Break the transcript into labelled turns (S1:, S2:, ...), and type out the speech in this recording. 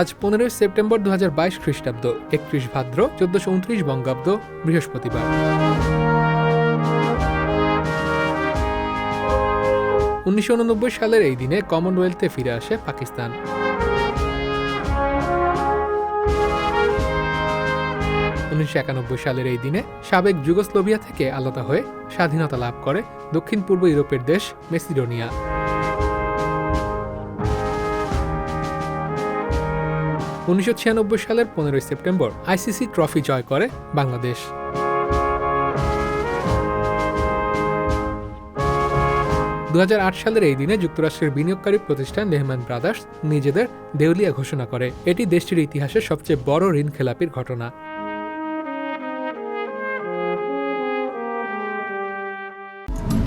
S1: আজ পনেরোই সেপ্টেম্বর দুহাজার বাইশ খ্রিস্টাব্দ, একত্রিশ ভাদ্র, চোদ্দশো উনত্রিশ বঙ্গাব্দ, বৃহস্পতিবার। উনিশশো উননব্বই সালের এই দিনে কমনওয়েলথে ফিরে আসে পাকিস্তান। উনিশশো একানব্বই সালের এই দিনে সাবেক যুগোস্লোভিয়া থেকে আলাদা হয়ে স্বাধীনতা লাভ করে দক্ষিণ পূর্ব ইউরোপের দেশ মেসিডোনিয়া। উনিশশো ছিয়ানব্বই সালের পনেরোই সেপ্টেম্বর আইসিসি ট্রফি জয় করে বাংলাদেশ। দু হাজার আট সালের এই দিনে যুক্তরাষ্ট্রের বিনিয়োগকারী প্রতিষ্ঠান লেহমান ব্রাদার্স নিজেদের দেউলিয়া ঘোষণা করে। এটি দেশটির ইতিহাসের সবচেয়ে বড় ঋণ খেলাপির ঘটনা।